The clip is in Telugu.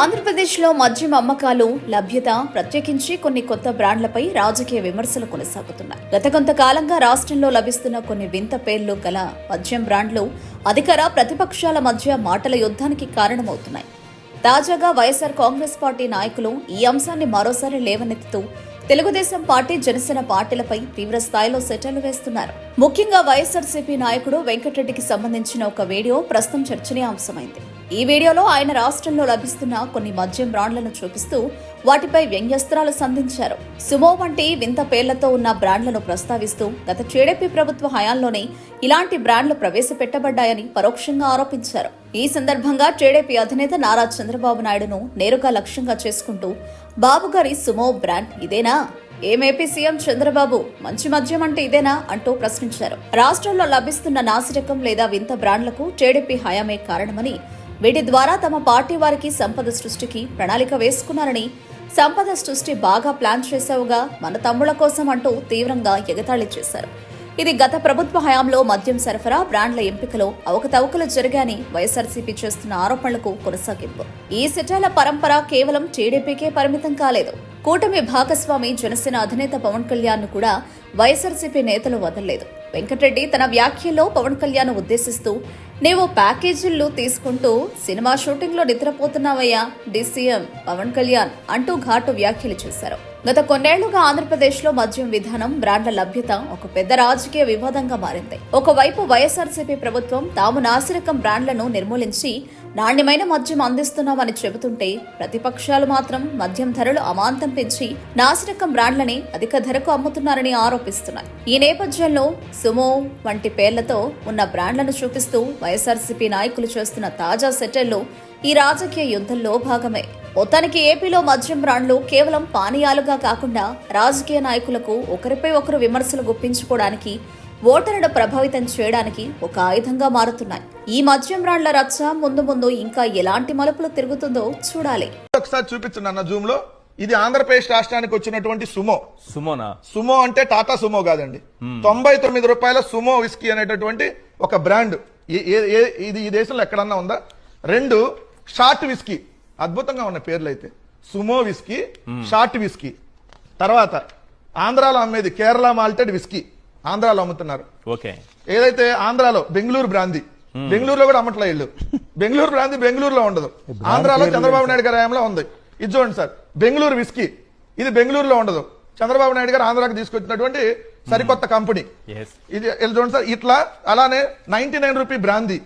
ఆంధ్రప్రదేశ్లో మద్యం అమ్మకాలు లభ్యత ప్రత్యేకించి కొన్ని కొత్త బ్రాండ్లపై రాజకీయ విమర్శలు కొనసాగుతున్నాయి. గత కొంతకాలంగా రాష్ట్రంలో లభిస్తున్న కొన్ని వింత పేర్లు గల మద్యం బ్రాండ్లు అధికార ప్రతిపక్షాల మధ్య మాటల యుద్ధానికి కారణమవుతున్నాయి. తాజాగా వైఎస్ఆర్ కాంగ్రెస్ పార్టీ నాయకులు ఈ అంశాన్ని మరోసారి లేవనెత్తుతూ తెలుగుదేశం పార్టీ జనసేన పార్టీలపై తీవ్ర స్థాయిలో సెటర్లు వేస్తున్నారు. ముఖ్యంగా వైఎస్ఆర్సీపీ నాయకుడు వెంకటరెడ్డికి సంబంధించిన ఒక వీడియో ప్రస్తుతం చర్చనీయాంశమైంది. ఈ వీడియోలో ఆయన రాష్ట్రంలో లభిస్తున్న కొన్ని మద్యం బ్రాండ్లను చూపిస్తూ వాటిపై వ్యంగ్యస్త్రాలు సంధించారు. సుమో వంటి వింత పేర్లతో ఉన్న బ్రాండ్లను ప్రస్తావిస్తూ గత టీడీపీ ప్రభుత్వ హయాంలోనే ఇలాంటి బ్రాండ్లు ప్రవేశపెట్టబడ్డాయని పరోక్షంగా ఆరోపించారు. ఈ సందర్భంగా టీడీపీ అధినేత నారా చంద్రబాబు నాయుడును నేరుగా లక్ష్యంగా చేసుకుంటూ బాబుగారి సుమో బ్రాండ్ ఇదేనా? ఏమేపీ సీఎం చంద్రబాబు మంచి మద్యం అంటే ఇదేనా? అంటూ ప్రశ్నించారు. రాష్ట్రంలో లభిస్తున్న నాసిరకం లేదా వింత బ్రాండ్లకు టీడీపీ హయామే కారణమని వీటి ద్వారా తమ పార్టీ వారికి సంపద సృష్టికి ప్రణాళిక వేసుకున్నారని సంపద సృష్టి బాగా ప్లాన్ చేశావుగా మన తమ్ముళ్ళ కోసం అంటూ తీవ్రంగా ఎగతాళి చేశారు. ఇది గత ప్రభుత్వ హయాంలో మద్యం సరఫరా బ్రాండ్ల ఎంపికలో అవకతవకలు జరిగాయని వైఎస్ఆర్సీపీ చేస్తున్న ఆరోపణలకు కొనసాగింపు. ఈ సిటాల పరంపర కేవలం టీడీపీకే పరిమితం కాలేదు. కూటమి భాగస్వామి జనసేన అధినేత పవన్ కళ్యాణ్ను కూడా వైఎస్ఆర్సీపీ నేతలు వదలలేదు. వెంకటరెడ్డి తన వ్యాఖ్యల్లో పవన్ కళ్యాణ్ ఉద్దేశిస్తూ నీవు ప్యాకేజీలు తీసుకుంటూ సినిమా షూటింగ్లో నిద్రపోతున్నావయ్యా డిసిఎం పవన్ కళ్యాణ్ అంటూ ఘాటు వ్యాఖ్యలు చేశారు. గత కొన్నేళ్ళుగా ఆంధ్రప్రదేశ్లో మద్యం విధానం బ్రాండ్ల లభ్యత ఒక పెద్ద రాజకీయ వివాదంగా మారింది. ఒకవైపు వైఎస్ఆర్సీపీ ప్రభుత్వం తాము నాసిరకం బ్రాండ్లను నిర్మూలించి నాణ్యమైన మద్యం అందిస్తున్నామని చెబుతుంటే ప్రతిపక్షాలు మాత్రం మద్యం ధరలు అమాంతం పెంచి నాసిరకం బ్రాండ్లని అధిక ధరకు అమ్ముతున్నారని ఆరోపిస్తున్నాయి. ఈ నేపథ్యంలో సుమో వంటి పేర్లతో ఉన్న బ్రాండ్లను చూపిస్తూ వైఎస్ఆర్సీపీ నాయకులు చేస్తున్న తాజా సెటిల్లు ఈ రాజకీయ యుద్ధంలో భాగమే. మొత్తానికి ఏపీలో మద్యం బ్రాండ్లు కేవలం పానీయాలుగా కాకుండా రాజకీయ నాయకులకు ఒకరిపై ఒకరు విమర్శలు గుప్పించుకోవడానికి ఓటరును ప్రభావితం చేయడానికి ఒక ఆయుధంగా మారుతున్నాయి. ఈ మద్యం బ్రాండ్ల రచ్చ ముందు ముందు ఇంకా ఎలాంటి మలుపులు తిరుగుతుందో చూడాలి. ఒకసారి చూపించండి అన్న జూమ్లో. ఇది ఆంధ్రప్రదేశ్ రాష్ట్రానికి వచ్చినటువంటి సుమో. సుమోనా? సుమో అంటే టాటా సుమో కాదండి. తొంభై తొమ్మిది రూపాయల సుమో విస్కీ అనేటటువంటి ఒక బ్రాండ్. ఇది ఈ దేశంలో ఎక్కడన్నా ఉందా? రెండు షార్ట్ విస్కీ. అద్భుతంగా ఉన్న పేర్లు అయితే సుమో విస్కీ షార్ట్ విస్కీ. తర్వాత ఆంధ్రాలో అమ్మేది కేరళ మాల్టెడ్ విస్కీ. ఆంధ్రాలో అమ్ముతున్నారు. ఓకే. ఏదైతే ఆంధ్రాలో బెంగళూరు బ్రాంది బెంగళూరులో కూడా అమ్మట్లే ఇల్లు బెంగళూరు బ్రాంది బెంగళూరులో ఉండదు. ఆంధ్రాలో చంద్రబాబు నాయుడు గారి హయాంలో ఉంది. ఇది చూడండి సార్ బెంగళూరు విస్కీ. ఇది బెంగళూరులో ఉండదు. చంద్రబాబు నాయుడు గారు ఆంధ్రాకి తీసుకొచ్చినటువంటి సరికొత్త కంపెనీ. ఎస్ ఇది చూడండి సార్ ఇట్లా అలానే నైన్టీ నైన్ రూపీ బ్రాంది.